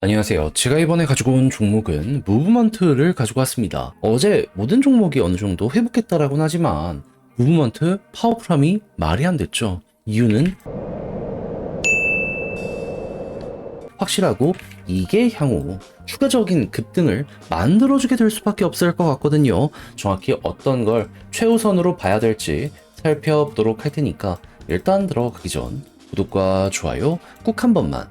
안녕하세요. 제가 이번에 가지고 온 종목은 무브먼트를 가지고 왔습니다. 어제 모든 종목이 어느 정도 회복했다라고는 하지만 무브먼트 파워프람이 말이 안 됐죠. 이유는 확실하고 이게 향후 추가적인 급등을 만들어주게 될 수밖에 없을 것 같거든요. 정확히 어떤 걸 최우선으로 봐야 될지 살펴보도록 할 테니까 일단 들어가기 전 구독과 좋아요 꾹 한 번만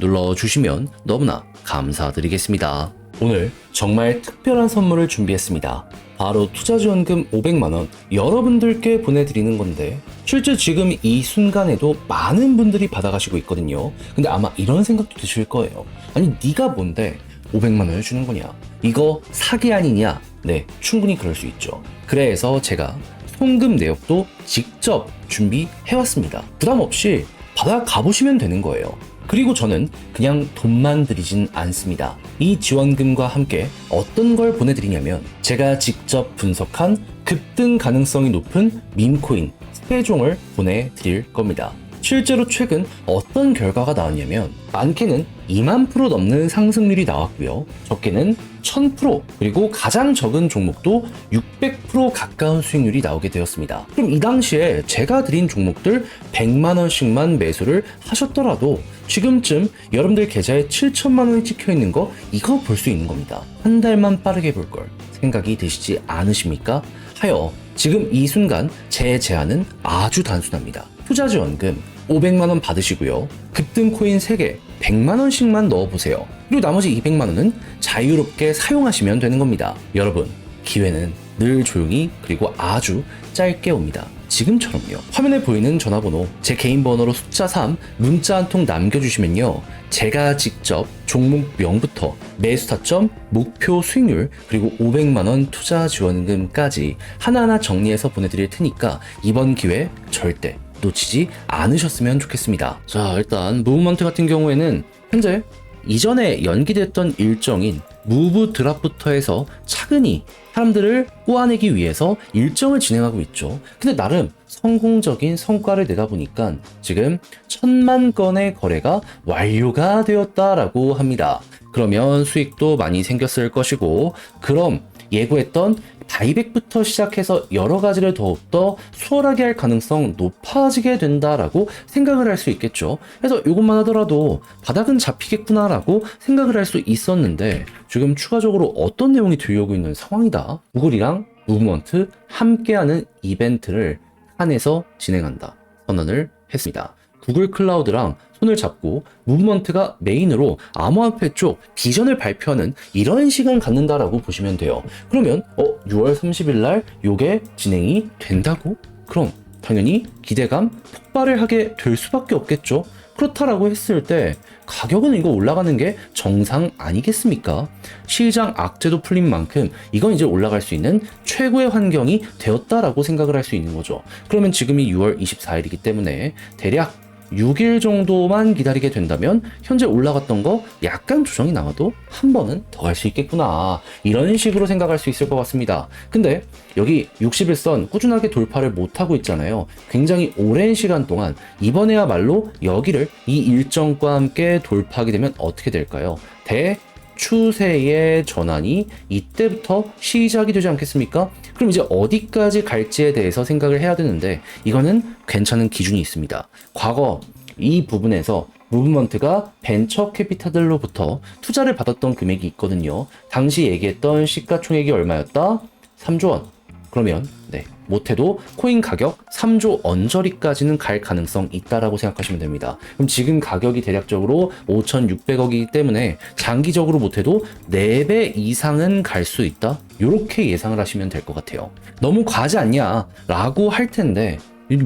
눌러주시면 너무나 감사드리겠습니다. 오늘 정말 특별한 선물을 준비했습니다. 바로 투자지원금 500만원 여러분들께 보내드리는 건데 실제 지금 이 순간에도 많은 분들이 받아가시고 있거든요. 근데 아마 이런 생각도 드실 거예요. 아니 네가 뭔데 500만 원을 주는 거냐? 이거 사기 아니냐? 네, 충분히 그럴 수 있죠. 그래서 제가 송금 내역도 직접 준비해왔습니다. 부담 없이 받아 가보시면 되는 거예요. 그리고 저는 그냥 돈만 드리진 않습니다. 이 지원금과 함께 어떤 걸 보내드리냐면 제가 직접 분석한 급등 가능성이 높은 밈코인 3종을 보내드릴 겁니다. 실제로 최근 어떤 결과가 나왔냐면 많게는 2만 프로 넘는 상승률이 나왔고요. 적게는 1000% 그리고 가장 적은 종목도 600% 가까운 수익률이 나오게 되었습니다. 그럼 이 당시에 제가 드린 종목들 100만 원씩만 매수를 하셨더라도 지금쯤 여러분들 계좌에 7천만 원이 찍혀 있는 거 이거 볼 수 있는 겁니다. 한 달만 빠르게 볼 걸 생각이 드시지 않으십니까? 하여 지금 이 순간 제 제안은 아주 단순합니다. 투자 지원금 500만 원 받으시고요. 급등 코인 3개 100만 원씩만 넣어 보세요. 그리고 나머지 200만 원은 자유롭게 사용하시면 되는 겁니다. 여러분, 기회는 늘 조용히 그리고 아주 짧게 옵니다. 지금처럼요. 화면에 보이는 전화번호, 제 개인 번호로 숫자 3, 문자 한 통 남겨주시면요. 제가 직접 종목명부터 매수 타점, 목표 수익률, 그리고 500만원 투자 지원금까지 하나하나 정리해서 보내드릴 테니까 이번 기회 절대 놓치지 않으셨으면 좋겠습니다. 자, 일단 무브먼트 같은 경우에는 현재 이전에 연기됐던 일정인 무브 드랍부터 해서 차근히 사람들을 꼬아내기 위해서 일정을 진행하고 있죠. 근데 나름 성공적인 성과를 내다 보니까 지금 천만 건의 거래가 완료가 되었다라고 합니다. 그러면 수익도 많이 생겼을 것이고, 그럼 예고했던 바이백부터 시작해서 여러 가지를 더욱더 수월하게 할 가능성 높아지게 된다라고 생각을 할 수 있겠죠. 그래서 이것만 하더라도 바닥은 잡히겠구나라고 생각을 할 수 있었는데 지금 추가적으로 어떤 내용이 들려오고 있는 상황이다. 구글이랑 무브먼트 함께하는 이벤트를 칸에서 진행한다. 선언을 했습니다. 구글 클라우드랑 손을 잡고 무브먼트가 메인으로 암호화폐 쪽 비전을 발표하는 이런 시간 갖는다라고 보시면 돼요. 그러면 어 6월 30일 날 요게 진행이 된다고? 그럼 당연히 기대감 폭발을 하게 될 수밖에 없겠죠. 그렇다라고 했을 때 가격은 이거 올라가는 게 정상 아니겠습니까? 시장 악재도 풀린 만큼 이건 이제 올라갈 수 있는 최고의 환경이 되었다라고 생각을 할 수 있는 거죠. 그러면 지금이 6월 24일이기 때문에 대략 6일 정도만 기다리게 된다면 현재 올라갔던 거 약간 조정이 나와도 한 번은 더 갈 수 있겠구나. 이런 식으로 생각할 수 있을 것 같습니다. 근데 여기 60일선 꾸준하게 돌파를 못하고 있잖아요. 굉장히 오랜 시간 동안 이번에야말로 여기를 이 일정과 함께 돌파하게 되면 어떻게 될까요? 대 추세의 전환이 이때부터 시작이 되지 않겠습니까? 그럼 이제 어디까지 갈지에 대해서 생각을 해야 되는데 이거는 괜찮은 기준이 있습니다. 과거 이 부분에서 무브먼트가 벤처 캐피탈들로부터 투자를 받았던 금액이 있거든요. 당시 얘기했던 시가총액이 얼마였다? 3조 원. 그러면 네 못해도 코인 가격 3조 언저리까지는 갈 가능성 있다라고 생각하시면 됩니다. 그럼 지금 가격이 대략적으로 5,600억이기 때문에 장기적으로 못해도 4배 이상은 갈 수 있다. 이렇게 예상을 하시면 될 것 같아요. 너무 과하지 않냐 라고 할 텐데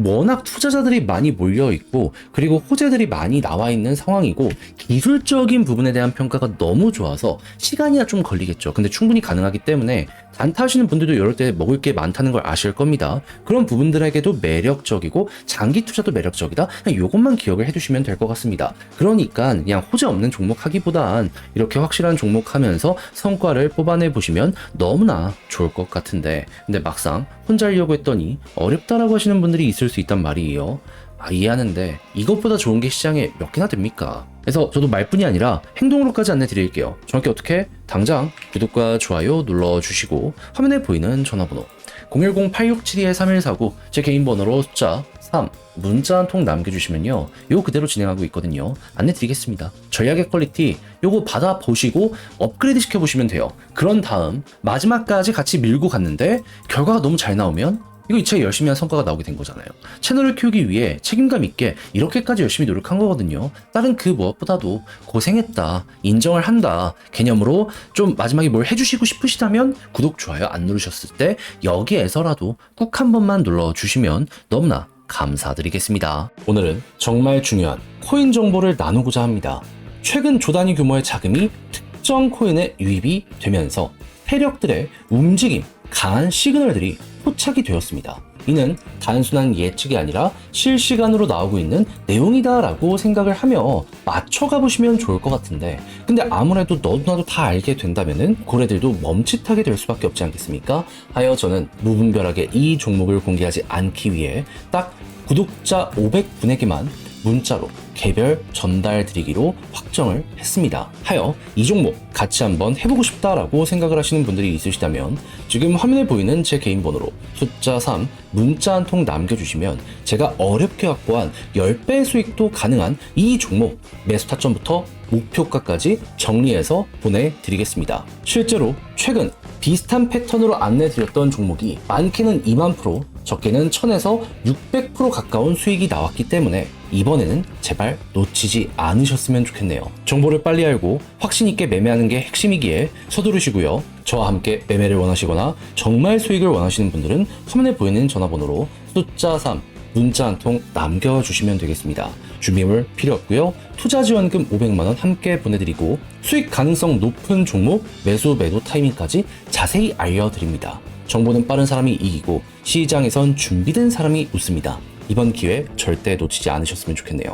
워낙 투자자들이 많이 몰려 있고 그리고 호재들이 많이 나와 있는 상황이고 기술적인 부분에 대한 평가가 너무 좋아서 시간이야 좀 걸리겠죠. 근데 충분히 가능하기 때문에 단타하시는 분들도 이럴 때 먹을 게 많다는 걸 아실 겁니다. 그런 부분들에게도 매력적이고 장기 투자도 매력적이다. 이것만 기억을 해두시면 될 것 같습니다. 그러니까 그냥 호재 없는 종목 하기보단 이렇게 확실한 종목 하면서 성과를 뽑아내 보시면 너무나 좋을 것 같은데 근데 막상 혼자 하려고 했더니 어렵다라고 하시는 분들이 있을 수 있단 말이에요. 아, 이해하는데 이것보다 좋은 게 시장에 몇 개나 됩니까? 그래서 저도 말뿐이 아니라 행동으로까지 안내 드릴게요. 정확히 어떻게? 당장 구독과 좋아요 눌러주시고 화면에 보이는 전화번호 010-8672-3149 제 개인 번호로 숫자 3 문자 한 통 남겨주시면요 요 그대로 진행하고 있거든요 안내 드리겠습니다 전략의 퀄리티 요거 받아보시고 업그레이드 시켜보시면 돼요 그런 다음 마지막까지 같이 밀고 갔는데 결과가 너무 잘 나오면 이거 이 책에 열심히 한 성과가 나오게 된 거잖아요. 채널을 키우기 위해 책임감 있게 이렇게까지 열심히 노력한 거거든요. 다른 그 무엇보다도 고생했다, 인정을 한다 개념으로 좀 마지막에 뭘 해주시고 싶으시다면 구독, 좋아요 안 누르셨을 때 여기에서라도 꾹 한 번만 눌러주시면 너무나 감사드리겠습니다. 오늘은 정말 중요한 코인 정보를 나누고자 합니다. 최근 조단위 규모의 자금이 특정 코인에 유입이 되면서 세력들의 움직임, 강한 시그널들이 포착이 되었습니다. 이는 단순한 예측이 아니라 실시간으로 나오고 있는 내용이다라고 생각을 하며 맞춰가 보시면 좋을 것 같은데 근데 아무래도 너도 나도 다 알게 된다면은 고래들도 멈칫하게 될 수밖에 없지 않겠습니까? 하여 저는 무분별하게 이 종목을 공개하지 않기 위해 딱 구독자 500분에게만 문자로 개별 전달 드리기로 확정을 했습니다. 하여 이 종목 같이 한번 해보고 싶다라고 생각을 하시는 분들이 있으시다면 지금 화면에 보이는 제 개인 번호로 숫자 3 문자 한 통 남겨주시면 제가 어렵게 확보한 10배 수익도 가능한 이 종목 매수 타점부터 목표가까지 정리해서 보내드리겠습니다. 실제로 최근 비슷한 패턴으로 안내드렸던 종목이 많게는 2만 프로, 적게는 1000에서 600% 가까운 수익이 나왔기 때문에 이번에는 제발 놓치지 않으셨으면 좋겠네요. 정보를 빨리 알고 확신 있게 매매하는 게 핵심이기에 서두르시고요. 저와 함께 매매를 원하시거나 정말 수익을 원하시는 분들은 화면에 보이는 전화번호로 숫자 3 문자 한 통 남겨주시면 되겠습니다. 준비물 필요 없고요. 투자 지원금 500만원 함께 보내드리고 수익 가능성 높은 종목 매수 매도 타이밍까지 자세히 알려드립니다. 정보는 빠른 사람이 이기고 시장에선 준비된 사람이 웃습니다. 이번 기회 절대 놓치지 않으셨으면 좋겠네요.